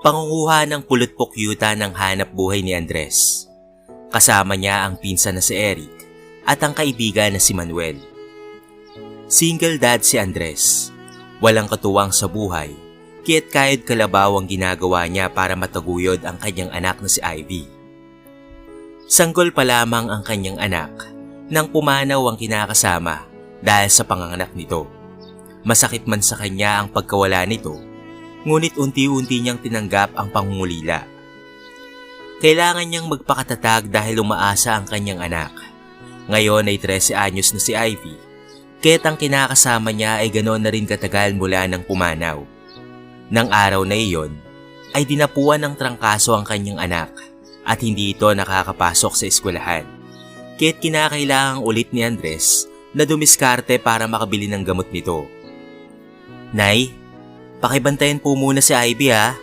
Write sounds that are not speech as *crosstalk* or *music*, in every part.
Pangunguha ng pulot pukyuta ng hanap buhay ni Andres. Kasama niya ang pinsan na si Eric at ang kaibigan na si Manuel. Single dad si Andres. Walang katuwang sa buhay, kaya't kahit kalabaw ang ginagawa niya para mataguyod ang kanyang anak na si Ivy. Sanggol pa lamang ang kanyang anak nang pumanaw ang kinakasama dahil sa panganganak nito. Masakit man sa kanya ang pagkawala nito, ngunit unti-unti niyang tinanggap ang pangungulila. Kailangan niyang magpakatatag dahil umaasa ang kanyang anak. Ngayon ay 13 anyos na si Ivy, kaya't ang kinakasama niya ay ganoon na rin katagal mula nang pumanaw. Nang araw na iyon, ay dinapuan ng trangkaso ang kanyang anak at hindi ito nakakapasok sa eskwelahan. Kaya't kinakailangang ulit ni Andres na dumiskarte para makabili ng gamot nito. Nay, pakibantayan po muna si Ivy ha.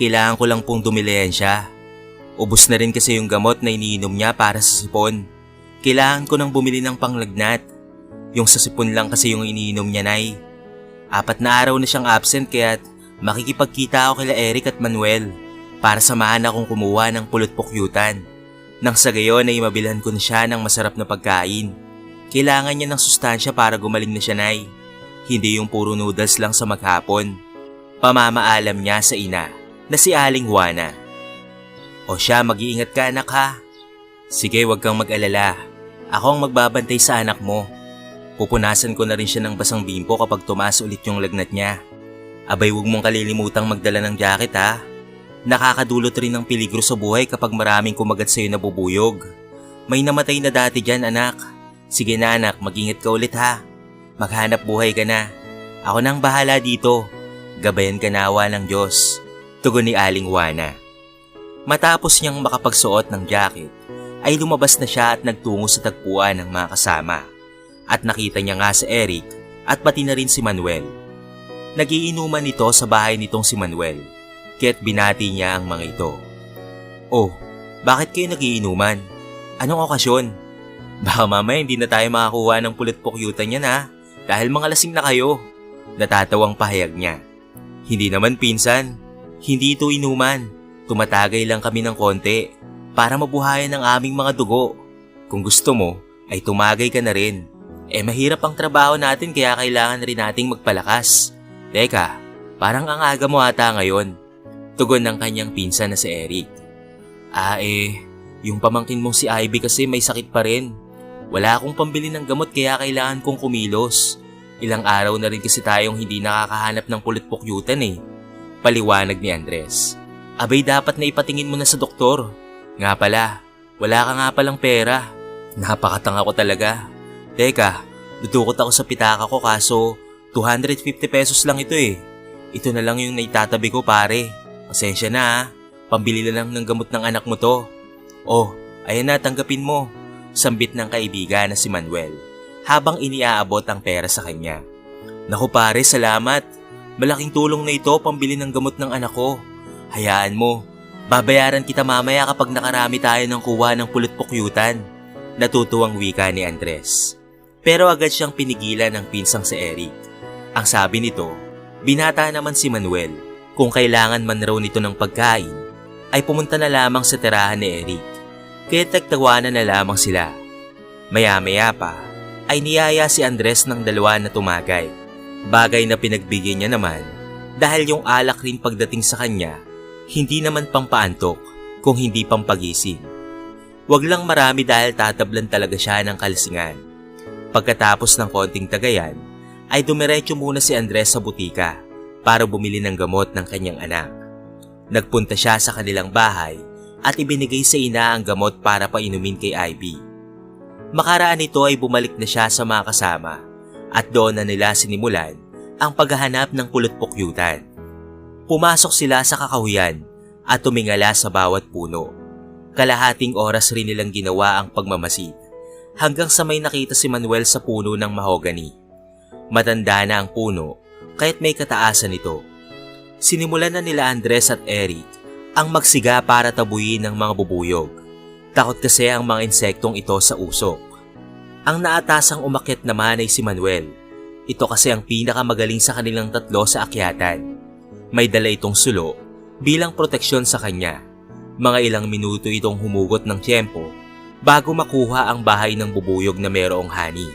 Kailangan ko lang pong dumilayan siya. Ubus na rin kasi yung gamot na iniinom niya para sa sipon. Kailangan ko nang bumili ng panglagnat. Yung sa sipon lang kasi yung iniinom niya, Nay. Apat na araw na siyang absent kaya't makikipagkita ako kila Eric at Manuel para samahan akong kumuha ng pulot pukyutan. Nang sa gayon ay mabilhan ko na siya ng masarap na pagkain. Kailangan niya ng sustansya para gumaling na siya, Nay. Hindi yung puro noodles lang sa maghapon. Pamamaalam niya sa ina na si Aling Juana. O siya, mag-iingat ka anak ha. Sige, wag kang mag-alala. Ako ang magbabantay sa anak mo. Pupunasan ko na rin siya ng basang bimpo kapag tumaas ulit yung lagnat niya. Abay, huwag mong kalilimutang magdala ng jacket ha. Nakakadulot rin ng peligro sa buhay kapag maraming kumagat sa'yo na bubuyog. May namatay na dati dyan anak. Sige na anak, mag-ingat ka ulit ha. Maghanap buhay ka na. Ako nang bahala dito. Gabayan ka nawa ng Diyos. Tugon ni Aling Juana. Matapos niyang makapagsuot ng jacket, ay lumabas na siya at nagtungo sa tagpuan ng mga kasama. At nakita niya nga si Eric at pati na rin si Manuel. Nagiinuman ito sa bahay nitong si Manuel, kaya't binati niya ang mga ito. Oh, bakit kayo nagiinuman? Anong okasyon? *laughs* Baka mamaya hindi na tayo makakuha ng pulit pukyutan niya na dahil mga lasing na kayo. Natatawang pahayag niya. Hindi naman pinsan, hindi ito inuman. Tumatagay lang kami ng konti para mabuhayan ang aming mga dugo. Kung gusto mo, ay tumagay ka na rin. Eh mahirap ang trabaho natin kaya kailangan rin nating magpalakas. Teka, parang ang aga mo ata ngayon. Tugon ng kanyang pinsan na si Eric. Ah eh, yung pamangkin mong si Ivy kasi may sakit pa rin. Wala akong pambili ng gamot kaya kailangan kong kumilos. Ilang araw na rin kasi tayong hindi nakakahanap ng pulit pukyutan eh. Paliwanag ni Andres. Abay dapat na ipatingin mo na sa doktor. Nga pala, wala ka nga palang pera. Napakatanga ko talaga. Teka, dudukot ako sa pitaka ko kaso 250 pesos lang ito eh. Ito na lang yung naitatabi ko pare. Pasensya na ha. Pambili na lang ng gamot ng anak mo to. Oh, ayan na tanggapin mo. Sambit ng kaibigan na si Manuel habang iniaabot ang pera sa kanya. Naku pare, salamat. Malaking tulong na ito pambili ng gamot ng anak ko. Hayaan mo, babayaran kita mamaya kapag nakarami tayo ng kuha ng pulot pukyutan. Natutuwang wika ni Andres. Pero agad siyang pinigilan ng pinsang si Eric. Ang sabi nito, binata naman si Manuel kung kailangan man raw nito ng pagkain ay pumunta na lamang sa tirahan ni Eric. Kaya tagtawanan na lamang sila. Maya-maya pa ay niyaya si Andres ng dalawa na tumagay. Bagay na pinagbigyan niya naman dahil yung alak rin pagdating sa kanya hindi naman pampaantok kung hindi pampagising. Huwag lang marami dahil tatablan talaga siya ng kalasingan. Pagkatapos ng konting tagayan, ay dumiretso muna si Andres sa butika para bumili ng gamot ng kanyang anak. Nagpunta siya sa kanilang bahay at ibinigay sa ina ang gamot para painumin kay Ivy. Makaraan nito ay bumalik na siya sa mga kasama at doon na nila sinimulan ang paghahanap ng pulot pukyutan. Pumasok sila sa kakahuyan at tumingala sa bawat puno. Kalahating oras rin nilang ginawa ang pagmamasid hanggang sa may nakita si Manuel sa puno ng mahogany. Matanda na ang puno kaya't may kataasan ito. Sinimulan na nila Andres at Eric ang magsiga para tabuyin ng mga bubuyog. Takot kasi ang mga insektong ito sa usok. Ang naatasang umakyat naman ay si Manuel. Ito kasi ang pinakamagaling sa kanilang tatlo sa akyatan. May dala itong sulo bilang proteksyon sa kanya. Mga ilang minuto itong humugot ng tiyempo bago makuha ang bahay ng bubuyog na mayroong hani.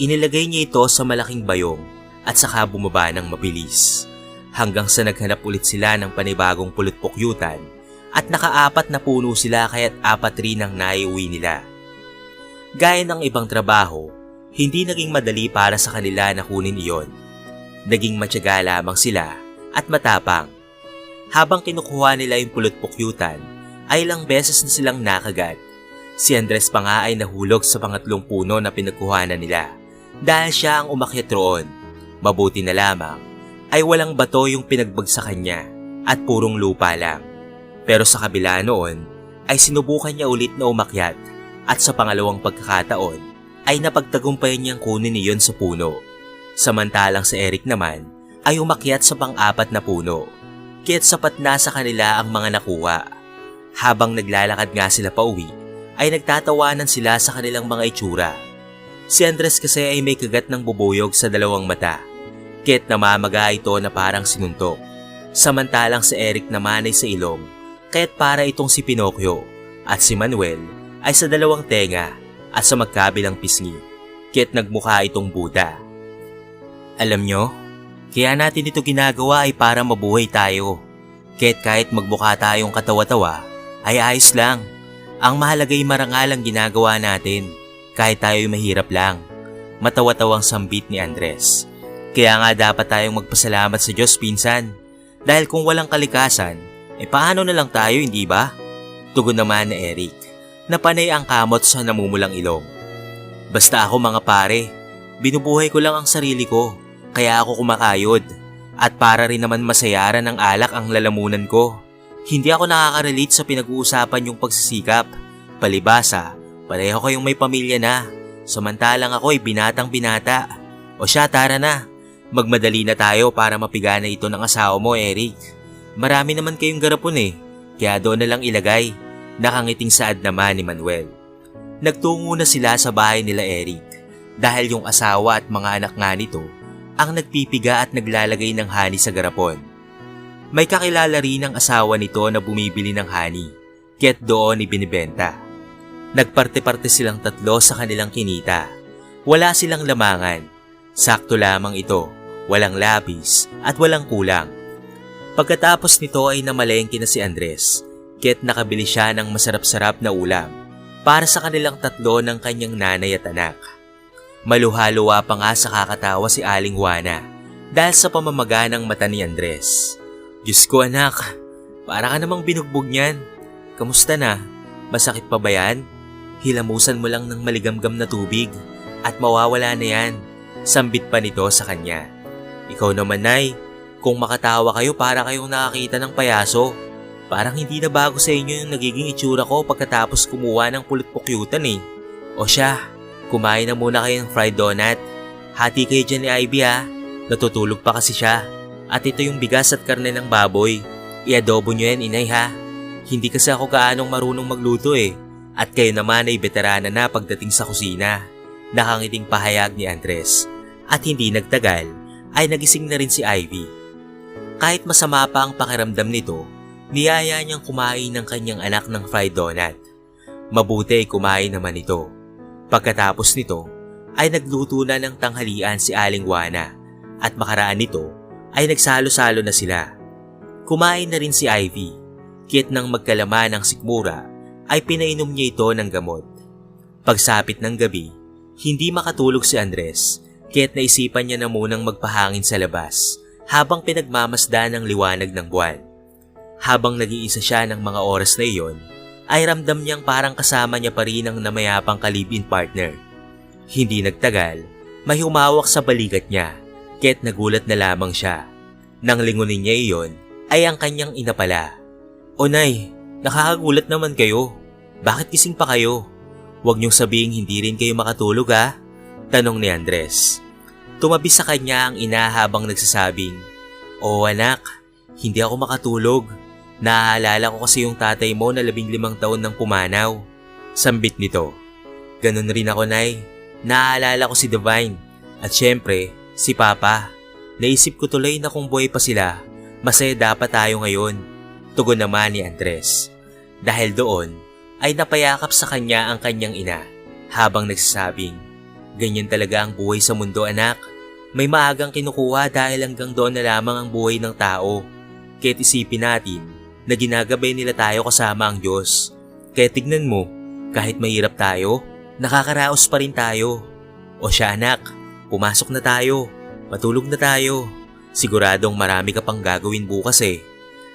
Inilagay niya ito sa malaking bayong at saka bumaba ng mabilis hanggang sa naghanap ulit sila ng panibagong pulutpukyutan at nakaapat na puno sila kaya't apat rin ang naiuwi nila. Gaya ng ibang trabaho, hindi naging madali para sa kanila na kunin iyon. Naging matyaga lamang sila at matapang. Habang kinukuha nila yung pulutpukyutan, ay ilang beses na silang nakagat. Si Andres pa nga ay nahulog sa pangatlong puno na pinagkuhanan nila dahil siya ang umakyat roon. Mabuti na lamang ay walang bato yung pinagbagsakan niya at purong lupa lang. Pero sa kabila noon ay sinubukan niya ulit na umakyat at sa pangalawang pagkakataon ay napagtagumpayan niyang kunin niyon sa puno. Samantalang si Eric naman ay umakyat sa pang-apat na puno. Kaya't sapat na sa kanila ang mga nakuha. Habang naglalakad nga sila pauwi, ay nagtatawanan sila sa kanilang mga itsura. Si Andres kasi ay may kagat ng bubuyog sa dalawang mata. Kaya't namamaga ito na parang sinuntok. Samantalang si Eric naman ay sa ilong, kaya't para itong si Pinocchio. At si Manuel ay sa dalawang tenga at sa magkabilang pisngi. Kaya't nagmukha itong Buddha. Alam nyo, kaya natin ito ginagawa ay para mabuhay tayo. Kaya't kahit magbuka tayong katawa-tawa, ay ayos lang. Ang mahalaga ay marangal ang ginagawa natin, kahit tayo'y mahirap lang. Matawa-tawang sambit ni Andres. Kaya nga dapat tayong magpasalamat sa Diyos pinsan. Dahil kung walang kalikasan, eh paano na lang tayo hindi ba? Tugon naman ni Eric, na panay ang kamot sa namumulang ilong. Basta ako mga pare, binubuhay ko lang ang sarili ko, kaya ako kumakayod. At para rin naman masayaran ng alak ang lalamunan ko. Hindi ako nakaka-relate sa pinag-uusapan yung pagsisikap. Palibasa, pareho kayong may pamilya na. Samantalang ako ay binatang binata. O siya, tara na. Magmadali na tayo para mapigana ito ng asawa mo, Eric. Marami naman kayong garapon eh, kaya doon na lang ilagay. Nakangiting saad naman ni Manuel. Nagtungo na sila sa bahay nila Eric dahil yung asawa at mga anak nga nito ang nagpipiga at naglalagay ng hani sa garapon. May kakilala rin ang asawa nito na bumibili ng hani, kaya't doon ibinibenta. Nagparte-parte silang tatlo sa kanilang kinita. Wala silang lamangan. Sakto lamang ito, walang labis at walang kulang. Pagkatapos nito ay namalengke na si Andres, kaya't nakabili siya ng masarap-sarap na ulam para sa kanilang tatlo ng kanyang nanay at anak. Maluhaluwa pa nga sa kakatawa si Aling Juana dahil sa pamamaga ng mata ni Andres. Diyos ko anak, para ka namang binugbog niyan. Kamusta na? Masakit pa ba yan? Hilamusan mo lang ng maligamgam na tubig at mawawala na yan. Sambit pa nito sa kanya. Ikaw naman nay, kung makatawa kayo para kayong nakakita ng payaso. Parang hindi na bago sa inyo yung nagiging itsura ko pagkatapos kumuha ng pulot-pukyutan eh. O siya, Kumain na muna kayo ng fried donut. Hati kayo dyan ni Ivy ha. Natutulog pa kasi siya. At ito yung bigas at karne ng baboy. Iadobo nyo yan inay ha. Hindi kasi ako gaanong marunong magluto eh. At kayo naman ay veterana na pagdating sa kusina. Nakangiting pahayag ni Andres. At hindi nagtagal ay nagising na rin si Ivy. Kahit masama pa ang pakiramdam nito, niyaya niyang kumain ng kanyang anak ng fried donut. Mabuti kumain naman ito. Pagkatapos nito ay nagluto na ng tanghalian si Aling Juana at makaraan nito ay nagsalo-salo na sila. Kumain na rin si Ivy, kit nang magkalaman ng sikmura ay pinainom niya ito ng gamot. Pagsapit ng gabi, hindi makatulog si Andres kaya't naisipan niya na munang magpahangin sa labas habang pinagmamasdan ng liwanag ng buwan. Habang nag-iisa siya ng mga oras na iyon, ay ramdam niyang parang kasama niya pa rin ang namayapang kalibin partner. Hindi nagtagal, may humawak sa balikat niya, kaya't nagulat na lamang siya. Nang lingunin niya iyon, ay ang kanyang ina pala. O nay, nakakagulat naman kayo. Bakit kising pa kayo? Huwag niyong sabing hindi rin kayo makatulog ha? Tanong ni Andres. Tumabi sa kanya ang ina habang nagsasabing, O anak, hindi ako makatulog. Naaalala ko kasi yung tatay mo na labing limang taon ng pumanaw. Sambit nito. Ganon rin ako, Nay. Naaalala ko si Divine. At syempre, si Papa. Naisip ko tuloy na kung buhay pa sila, Masaya dapat tayo ngayon. Tugon naman ni Andres. Dahil doon ay napayakap sa kanya ang kanyang ina habang nagsasabing, Ganyan talaga ang buhay sa mundo anak. May maagang kinukuha dahil hanggang doon na lamang ang buhay ng tao. Kaya't isipin natin na ginagabay nila tayo kasama ang Diyos. Kaya tignan mo, kahit mahirap tayo, nakakaraos pa rin tayo. O siya anak, pumasok na tayo, matulog na tayo. Siguradong marami ka pang gagawin bukas eh.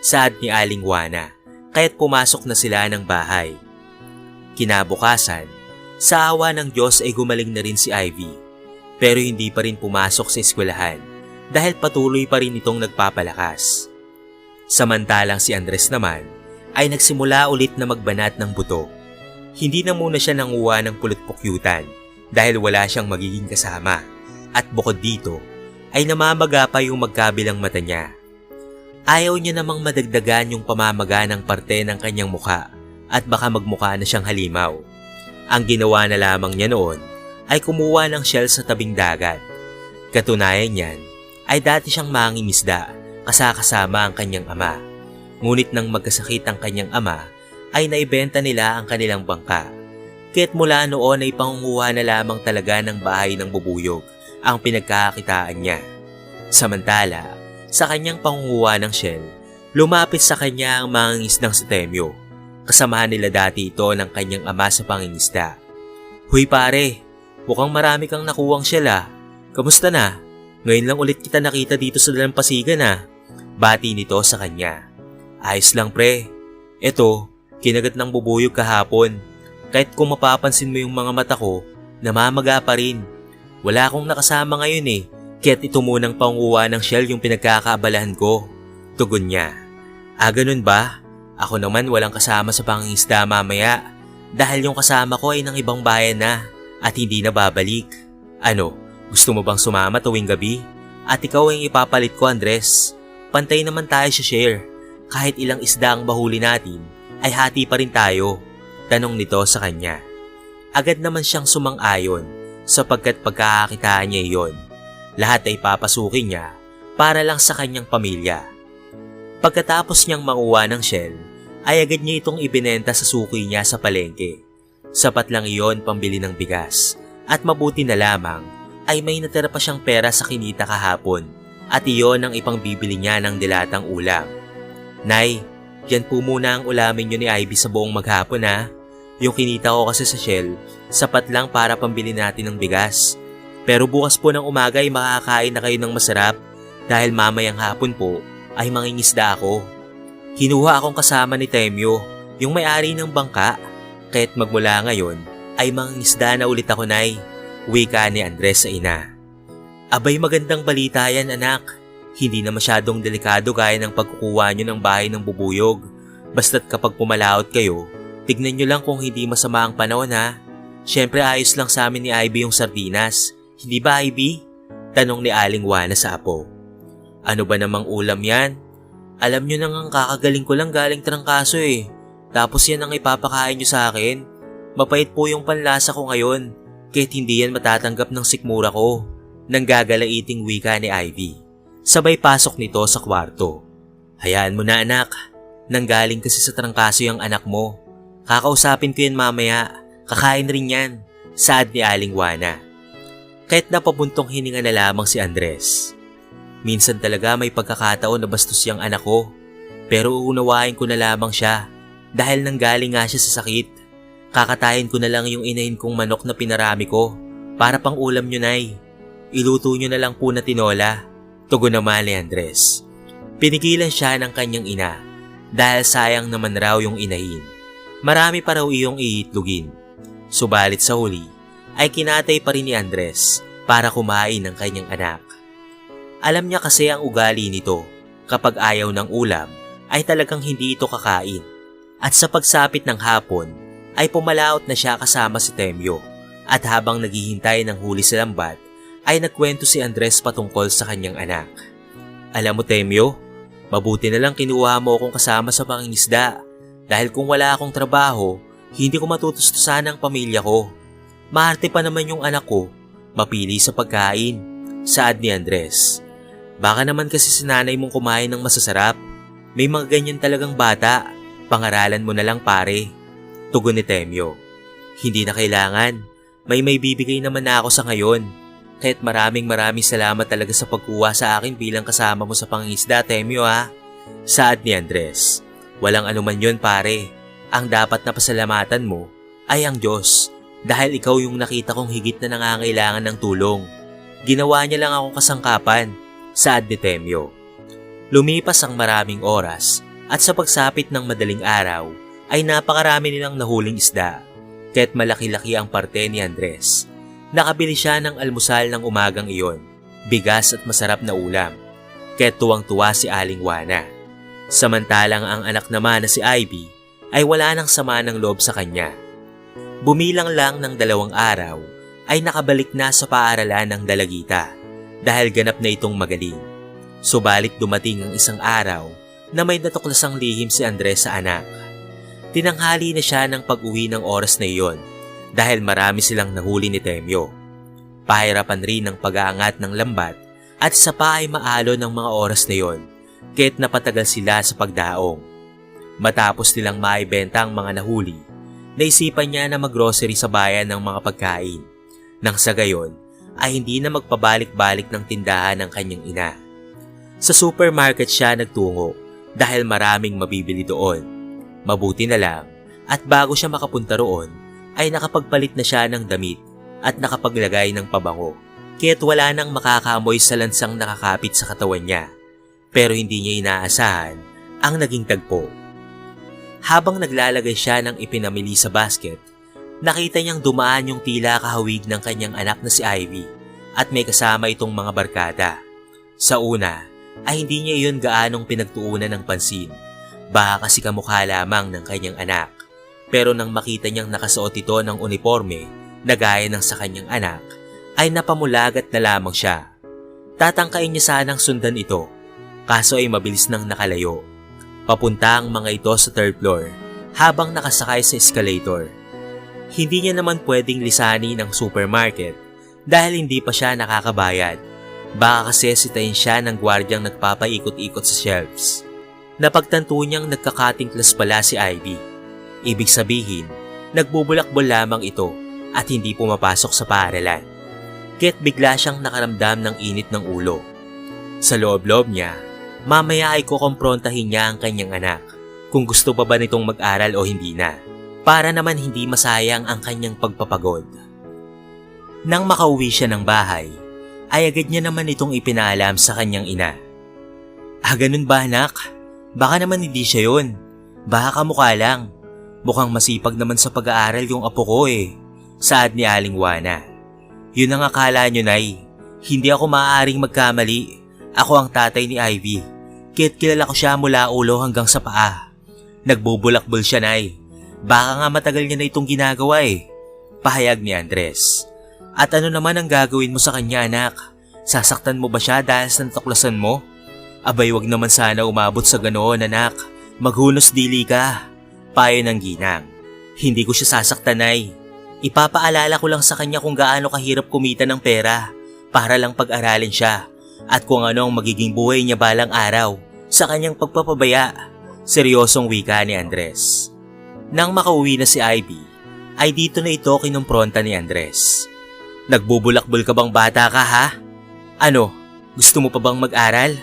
Saad ni Aling Juana, kaya't pumasok na sila ng bahay. Kinabukasan, sa awa ng Diyos ay gumaling na rin si Ivy. Pero hindi pa rin pumasok sa eskwelahan dahil patuloy pa rin itong nagpapalakas. Samantalang si Andres naman ay nagsimula ulit na magbanat ng buto. Hindi na muna siya nanguha ng pulot-pukyutan dahil wala siyang magiging kasama. At bukod dito ay namamaga pa yung magkabilang mata niya. Ayaw niya namang madagdagan yung pamamaga ng parte ng kanyang mukha at baka magmukha na siyang halimaw. Ang ginawa na lamang niya noon ay kumuha ng shell sa tabing dagat. Katunayan niyan ay dati siyang mangingisda kasakasama ang kanyang ama. Ngunit nang magkasakit ang kanyang ama ay naibenta nila ang kanilang bangka. Kaya't mula noon ay pangunguha na lamang talaga ng bahay ng bubuyog ang pinagkakakitaan niya. Samantala, sa kanyang pangunguha ng shell, lumapit sa kanya ang mga ngisdang si Temyo. Kasamahan nila dati ito ng kanyang ama sa pangingisda. Huy pare, mukhang marami kang nakuwang shell ah. Kamusta na? Ngayon lang ulit kita nakita dito sa dalampasigan ah. Bati nito sa kanya. Ayos lang pre. Ito, kinagat ng bubuyog kahapon. Kahit kung mapapansin mo yung mga mata ko, namamaga pa rin. Wala akong nakasama ngayon eh. Kaya't ito munang panguha ng shell yung pinagkakaabalahan ko. Tugon niya. Ah, ganun ba? Ako naman walang kasama sa pangingisda mamaya. Dahil yung kasama ko ay ng ibang bayan na at hindi na babalik. Ano, gusto mo bang sumama tuwing gabi? At ikaw ang ipapalit ko Andres. Pantay naman tayo sa share. Kahit ilang isda ang bahuli natin, ay hati pa rin tayo. Tanong nito sa kanya. Agad naman siyang sumang-ayon sapagkat pagkakakitaan niya iyon. Lahat ay papasukin niya para lang sa kanyang pamilya. Pagkatapos niyang manguha ng shell, ay agad niya itong ibinenta sa suki niya sa palengke. Sapat lang iyon pambili ng bigas at mabuti na lamang ay may natira pa siyang pera sa kinita kahapon at iyon ang ipang bibili niya ng dilatang ulam. Nay, yan po muna ang ulamin niyo ni Ivy sa buong maghapon ha. Yung kinita ko kasi sa Shell, sapat lang para pambili natin ng bigas. Pero bukas po ng umaga ay makakain na kayo ng masarap dahil mamayang hapon po ay mangingisda ako. Kinuha akong kasama ni Temyo, yung may-ari ng bangka. Kahit magmula ngayon ay mangingisda na ulit ako nay. Wika ni Andres sa ina. Abay magandang balita yan anak. Hindi na masyadong delikado gaya ng pagkukuha nyo ng bahay ng bubuyog. Basta't kapag pumalaot kayo, tignan nyo lang kung hindi masama ang panahon ha. Siyempre ayos lang sa amin ni Ivy yung sardinas. Hindi ba Ivy? Tanong ni Aling Wana sa apo. Ano ba namang ulam yan? Alam nyo nang ang kakagaling ko lang galing trangkaso eh. Tapos yan ang ipapakain nyo sa akin. Mapait po yung panlasa ko ngayon. Kahit hindi yan matatanggap ng sikmura ko. Nanggagalaiting wika ni Ivy. Sabay pasok nito sa kwarto. Hayaan mo na anak. Nanggaling kasi sa trangkaso yung anak mo. Kakausapin ko yan mamaya. Kakain rin yan. Saad ni Aling Wana. Kahit napabuntong hininga na lamang si Andres. Minsan talaga may pagkakataon na bastos yung anak ko. Pero uunawain ko na lamang siya. Dahil nanggaling nga siya sa sakit. Kakatayin ko na lang yung inahin kong manok na pinarami ko. Para pang ulam nyo, Nay. Iluto nyo na lang po na tinola. Tugon naman ni Andres. Pinigilan siya ng kanyang ina. Dahil sayang naman raw yung inahin. Marami pa raw iyong iitlugin. Subalit sa huli, ay kinatay pa rin ni Andres para kumain ng kanyang anak. Alam niya kasi ang ugali nito. Kapag ayaw ng ulam, ay talagang hindi ito kakain. At sa pagsapit ng hapon, ay pumalaot na siya kasama si Temyo. At habang naghihintay ng huli sa lambat, ay nagkwento si Andres patungkol sa kanyang anak. Alam mo Temyo, mabuti na lang kinuha mo akong kasama sa pangingisda dahil kung wala akong trabaho, hindi ko matutustusan ang pamilya ko. Maarte pa naman yung anak ko, mapili sa pagkain. Saad ni Andres. Baka naman kasi si nanay mong kumain ng masasarap. May mga ganyan talagang bata. Pangaralan mo na lang pare. Tugon ni Temyo. Hindi na kailangan. May may bibigay naman na ako sa ngayon. Kahit maraming maraming salamat talaga sa pagkuha sa akin bilang kasama mo sa pangingisda, Temyo ha. Saad ni Andres. Walang anuman yon pare. Ang dapat na pasalamatan mo ay ang Diyos dahil ikaw yung nakita kong higit na nangangailangan ng tulong. Ginawa niya lang ako kasangkapan, saad ni Temyo. Lumipas ang maraming oras at sa pagsapit ng madaling araw ay napakarami nilang nahuling isda. Kahit malaki-laki ang parte ni Andres. Nakabili siya ng almusal ng umagang iyon, bigas at masarap na ulam. Kahit tuwang-tuwa si Aling Wana. Samantalang ang anak naman na si Ivy ay wala nang sama ng loob sa kanya. Bumilang lang ng dalawang araw ay nakabalik na sa paaralan ng dalagita dahil ganap na itong magaling. Subalit dumating ang isang araw na may natuklasang lihim si Andres sa anak. Tinanghali na siya ng pag-uwi ng oras na iyon dahil marami silang nahuli ni Temyo. Pahirapan rin ng pag-aangat ng lambat at sa pa ay maalo ng mga oras na iyon kahit napatagal sila sa pagdaong. Matapos nilang maibenta ang mga nahuli, naisipan niya na maggrocery sa bayan ng mga pagkain. Nang sa gayon, ay hindi na magpabalik-balik ng tindahan ng kanyang ina. Sa supermarket siya nagtungo dahil maraming mabibili doon Mabuti na lang at bago siya makapunta roon ay nakapagpalit na siya ng damit at nakapaglagay ng pabango. Kaya't wala nang makakamoy sa lansang nakakapit sa katawan niya. Pero hindi niya inaasahan ang naging tagpo. Habang naglalagay siya ng ipinamili sa basket, nakita niyang dumaan yung tila kahawig ng kanyang anak na si Ivy at may kasama itong mga barkada. Sa una ay hindi niya iyon gaanong pinagtuunan ng pansin Baka kasi kamukha lamang ng kanyang anak. Pero nang makita niyang nakasuot ito ng uniforme na gaya ng sa kanyang anak, ay napamulagat na lamang siya. Tatangkain niya sanang sundan ito, kaso ay mabilis nang nakalayo. Papunta ang mga ito sa third floor habang nakasakay sa escalator. Hindi niya naman pwedeng lisani ng supermarket dahil hindi pa siya nakakabayad. Baka kasi sitayin siya ng gwardyang nagpapaikot-ikot sa shelves napagtanto niyang nagkakating class pala si Ivy. Ibig sabihin, nagbubulakbol lamang ito at hindi pumapasok sa paaralan. Kaya't bigla siyang nakaramdam ng init ng ulo. Sa loob-loob niya, mamaya ay kukomprontahin niya ang kanyang anak kung gusto pa ba nitong mag-aral o hindi na para naman hindi masayang ang kanyang pagpapagod. Nang makauwi siya ng bahay, ay agad niya naman itong ipinaalam sa kanyang ina. Ah, ganun ba anak? Baka naman hindi siya yun. Baka kamukha lang. Mukhang masipag naman sa pag-aaral yung apo ko eh. Saad ni Aling Wana. Yun ang akala nyo, Nay. Hindi ako maaaring magkamali. Ako ang tatay ni Ivy. Kaya't kilala ko siya mula ulo hanggang sa paa. Nagbubulakbol siya, Nay. Baka nga matagal niya na itong ginagawa eh. Pahayag ni Andres. At ano naman ang gagawin mo sa kanya, anak? Sasaktan mo ba siya dahil sa natuklasan mo? Abay wag naman sana umabot sa ganoon anak. Maghunos dili ka. Payo ng ginang. Hindi ko siya sasaktan ay. Ipapaalala ko lang sa kanya kung gaano kahirap kumita ng pera para lang pag-aralin siya at kung ano ang magiging buhay niya balang araw sa kanyang pagpapabaya. Seryosong wika ni Andres. Nang makauwi na si Ivy, ay dito na ito kinumpronta ni Andres. Nagbubulakbol ka bang bata ka ha? Ano, gusto mo pa bang mag-aral?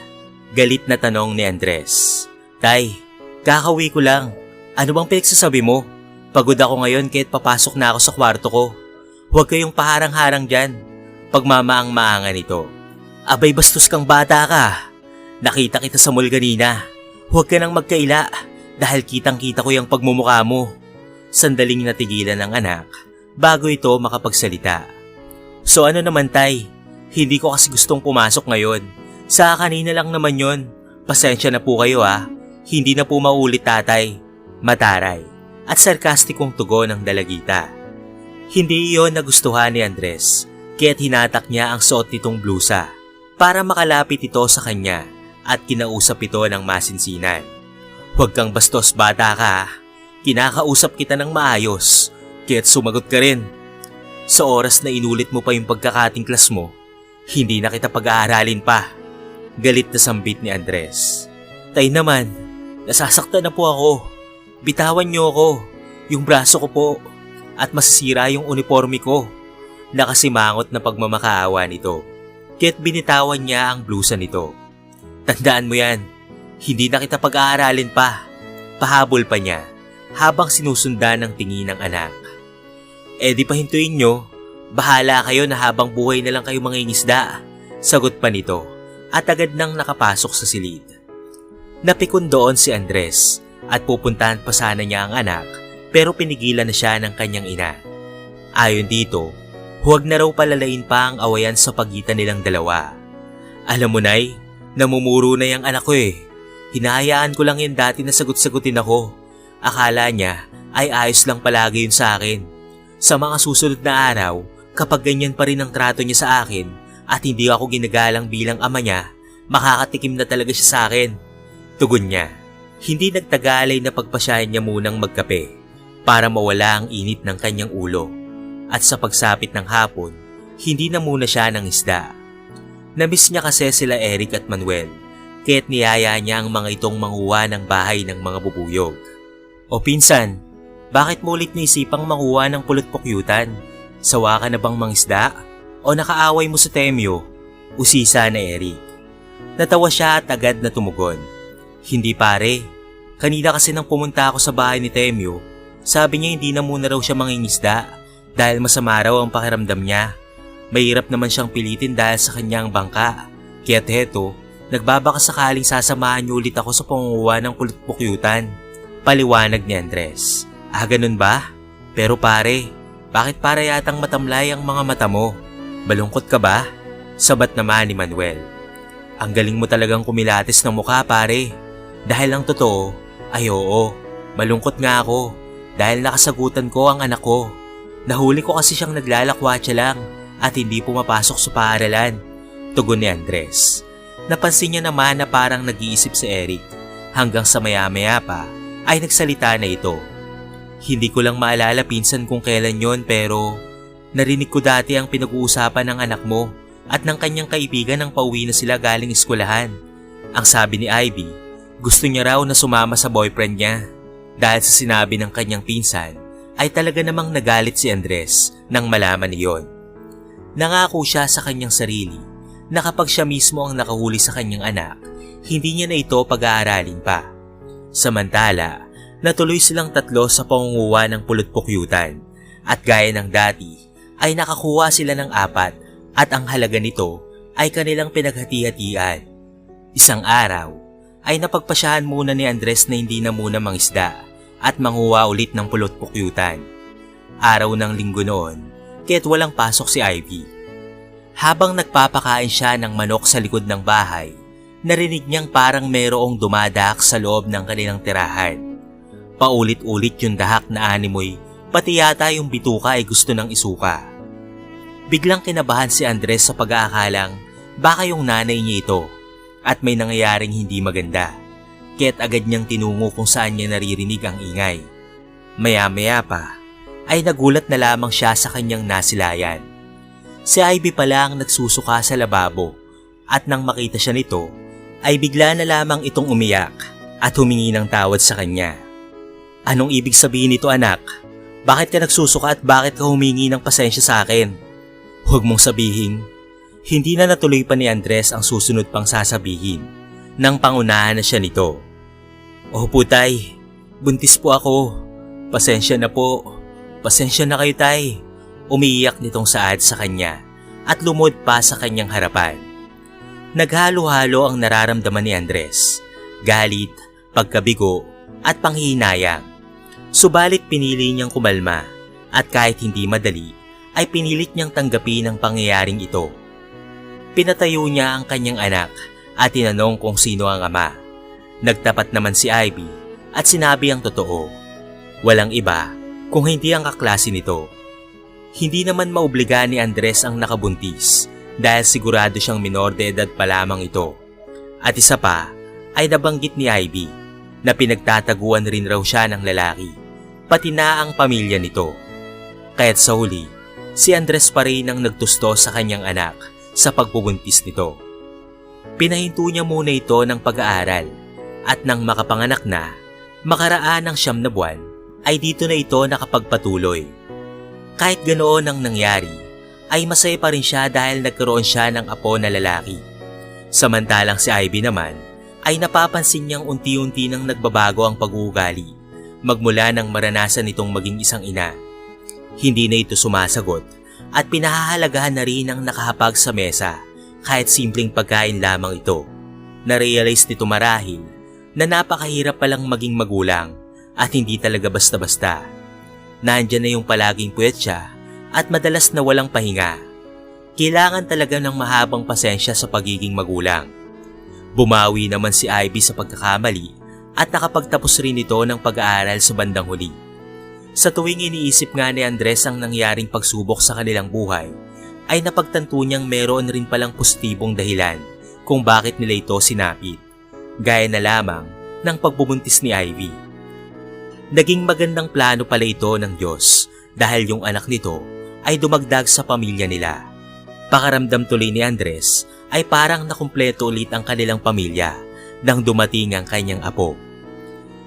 Galit na tanong ni Andres. Tay, kakawi ko lang. Ano bang pinagsasabi mo? Pagod ako ngayon kahit papasok na ako sa kwarto ko. Huwag kayong paharang-harang dyan. Pagmamaang maangan ito. Abay bastos kang bata ka. Nakita kita sa mall kanina. Huwag ka nang magkaila dahil kitang-kita ko yung pagmumukha mo. Sandaling natigilan ng anak bago ito makapagsalita. So ano naman tay, hindi ko kasi gustong pumasok ngayon sa kanina lang naman yon. Pasensya na po kayo ha. Hindi na po maulit tatay. Mataray. At sarkastikong tugon ng dalagita. Hindi iyon nagustuhan ni Andres. Kaya't hinatak niya ang suot nitong blusa para makalapit ito sa kanya at kinausap ito ng masinsinan. Huwag kang bastos bata ka Kinakausap kita ng maayos, kaya't sumagot ka rin. Sa oras na inulit mo pa yung pagkakating klas mo, hindi na kita pag-aaralin pa. Galit na sambit ni Andres. Tay naman, nasasaktan na po ako. Bitawan niyo ako, yung braso ko po, at masisira yung uniforme ko. Nakasimangot na pagmamakaawa nito. Kaya't binitawan niya ang blusa nito. Tandaan mo yan, hindi na kita pag-aaralin pa. Pahabol pa niya habang sinusundan ng tingin ng anak. Eh di pahintuin nyo, bahala kayo na habang buhay na lang kayo mga ingisda. Sagot pa nito at agad nang nakapasok sa silid. Napikon doon si Andres at pupuntahan pa sana niya ang anak pero pinigilan na siya ng kanyang ina. Ayon dito, huwag na raw palalain pa ang awayan sa pagitan nilang dalawa. Alam mo nay, namumuro na yung anak ko eh. Hinahayaan ko lang yan dati na sagot-sagutin ako. Akala niya ay ayos lang palagi yun sa akin. Sa mga susunod na araw, kapag ganyan pa rin ang trato niya sa akin at hindi ako ginagalang bilang ama niya, makakatikim na talaga siya sa akin. Tugon niya. Hindi nagtagalay na pagpasyahan niya munang magkape para mawala ang init ng kanyang ulo. At sa pagsapit ng hapon, hindi na muna siya ng isda. Namiss niya kasi sila Eric at Manuel, kaya't niyaya niya ang mga itong manguha ng bahay ng mga bubuyog. O pinsan, bakit mo ulit naisipang manguha ng pulot pukyutan? Sawa ka na bang mangisda? O nakaaway mo sa temyo? Usisa na Eric. Natawa siya at agad na tumugon. Hindi pare, kanina kasi nang pumunta ako sa bahay ni Temyo, sabi niya hindi na muna raw siya mangingisda dahil masama raw ang pakiramdam niya. Mahirap naman siyang pilitin dahil sa kanyang bangka. Kaya't heto, nagbabaka sakaling sasamahan niyo ulit ako sa pangunguha ng pukyutan. Paliwanag ni Andres. Ah, ganun ba? Pero pare, bakit para yatang matamlay ang mga mata mo? Balungkot ka ba? Sabat naman ni Manuel. Ang galing mo talagang kumilatis ng mukha pare. Dahil ang totoo, ay oo, malungkot nga ako. Dahil nakasagutan ko ang anak ko. Nahuli ko kasi siyang naglalakwatsa lang at hindi pumapasok sa paaralan. Tugon ni Andres. Napansin niya naman na parang nag-iisip si Eric hanggang sa maya-maya pa ay nagsalita na ito. Hindi ko lang maalala pinsan kung kailan yon pero narinig ko dati ang pinag-uusapan ng anak mo at ng kanyang kaibigan nang pauwi na sila galing eskwelahan. Ang sabi ni Ivy, gusto niya raw na sumama sa boyfriend niya. Dahil sa sinabi ng kanyang pinsan, ay talaga namang nagalit si Andres nang malaman niyon. Nangako siya sa kanyang sarili na kapag siya mismo ang nakahuli sa kanyang anak, hindi niya na ito pag-aaralin pa. Samantala, natuloy silang tatlo sa pangunguha ng pulot-pukyutan at gaya ng dati ay nakakuha sila ng apat at ang halaga nito ay kanilang pinaghati-hatian. Isang araw ay napagpasyahan muna ni Andres na hindi na muna mangisda at manguha ulit ng pulot pukyutan. Araw ng linggo noon, kaya't walang pasok si Ivy. Habang nagpapakain siya ng manok sa likod ng bahay, narinig niyang parang mayroong dumadak sa loob ng kanilang tirahan. Paulit-ulit yung dahak na animoy, pati yata yung bituka ay gusto ng isuka. Biglang kinabahan si Andres sa pag-aakalang baka yung nanay niya ito at may nangyayaring hindi maganda. Kaya't agad niyang tinungo kung saan niya naririnig ang ingay. Maya-maya pa, ay nagulat na lamang siya sa kanyang nasilayan. Si Ivy pala ang nagsusuka sa lababo at nang makita siya nito, ay bigla na lamang itong umiyak at humingi ng tawad sa kanya. Anong ibig sabihin nito anak? Bakit ka nagsusuka at bakit ka humingi ng pasensya sa akin? Huwag mong sabihin, hindi na natuloy pa ni Andres ang susunod pang sasabihin nang pangunahan na siya nito. Oh putay, buntis po ako. Pasensya na po. Pasensya na kayo tay. Umiiyak nitong saad sa kanya at lumod pa sa kanyang harapan. Naghalo-halo ang nararamdaman ni Andres. Galit, pagkabigo at panghihinayang. Subalit pinili niyang kumalma at kahit hindi madali ay pinilit niyang tanggapin ang pangyayaring ito. Pinatayo niya ang kanyang anak at tinanong kung sino ang ama. Nagtapat naman si Ivy at sinabi ang totoo. Walang iba kung hindi ang kaklase nito. Hindi naman maobliga ni Andres ang nakabuntis dahil sigurado siyang minor de edad pa lamang ito. At isa pa ay nabanggit ni Ivy na pinagtataguan rin raw siya ng lalaki, pati na ang pamilya nito. Kaya't sa huli, si Andres pa rin ang nagtusto sa kanyang anak sa pagbubuntis nito. Pinahinto niya muna ito ng pag-aaral at nang makapanganak na, makaraan ng siyam na buwan, ay dito na ito nakapagpatuloy. Kahit ganoon ang nangyari, ay masaya pa rin siya dahil nagkaroon siya ng apo na lalaki. Samantalang si Ivy naman, ay napapansin niyang unti-unti nang nagbabago ang pag-uugali magmula nang maranasan nitong maging isang ina. Hindi na ito sumasagot at pinahahalagahan na rin ang nakahapag sa mesa kahit simpleng pagkain lamang ito. Narealize nito marahil na napakahirap palang maging magulang at hindi talaga basta-basta. Nandyan na yung palaging puwet siya at madalas na walang pahinga. Kailangan talaga ng mahabang pasensya sa pagiging magulang. Bumawi naman si Ivy sa pagkakamali at nakapagtapos rin ito ng pag-aaral sa bandang huli. Sa tuwing iniisip nga ni Andres ang nangyaring pagsubok sa kanilang buhay, ay napagtanto niyang meron rin palang positibong dahilan kung bakit nila ito sinapit, gaya na lamang ng pagbubuntis ni Ivy. Naging magandang plano pala ito ng Diyos dahil yung anak nito ay dumagdag sa pamilya nila. Pakaramdam tuloy ni Andres ay parang nakumpleto ulit ang kanilang pamilya nang dumating ang kanyang apo.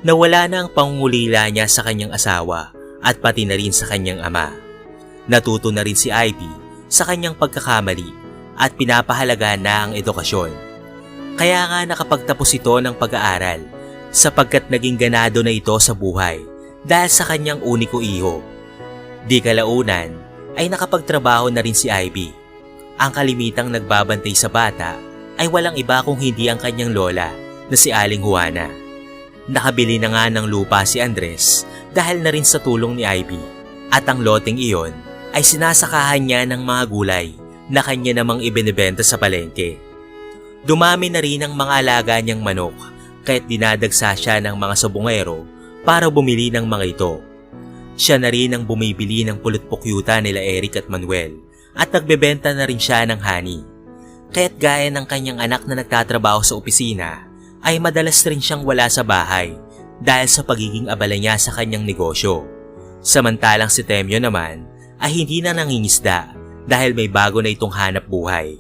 Nawala na ang pangungulila niya sa kanyang asawa at pati na rin sa kanyang ama. Natuto na rin si Ivy sa kanyang pagkakamali at pinapahalaga na ang edukasyon. Kaya nga nakapagtapos ito ng pag-aaral sapagkat naging ganado na ito sa buhay dahil sa kanyang uniko iho. Di kalaunan ay nakapagtrabaho na rin si Ivy. Ang kalimitang nagbabantay sa bata ay walang iba kung hindi ang kanyang lola na si Aling Juana. Nakabili na nga ng lupa si Andres dahil na rin sa tulong ni Ivy. At ang loteng iyon ay sinasakahan niya ng mga gulay na kanya namang ibinebenta sa palengke. Dumami na rin ang mga alaga niyang manok kahit dinadagsa siya ng mga sabungero para bumili ng mga ito. Siya na rin ang bumibili ng pulutpukyuta nila Eric at Manuel at nagbebenta na rin siya ng honey. Kaya't gaya ng kanyang anak na nagtatrabaho sa opisina, ay madalas rin siyang wala sa bahay dahil sa pagiging abala niya sa kanyang negosyo. Samantalang si Temyo naman ay hindi na nangingisda dahil may bago na itong hanap buhay.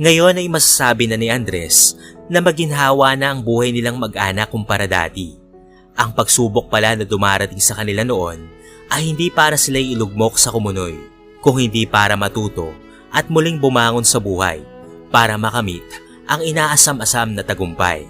Ngayon ay masasabi na ni Andres na maginhawa na ang buhay nilang mag-anak kumpara dati. Ang pagsubok pala na dumarating sa kanila noon ay hindi para sila ilugmok sa kumunoy, kung hindi para matuto at muling bumangon sa buhay para makamit ang inaasam-asam na tagumpay.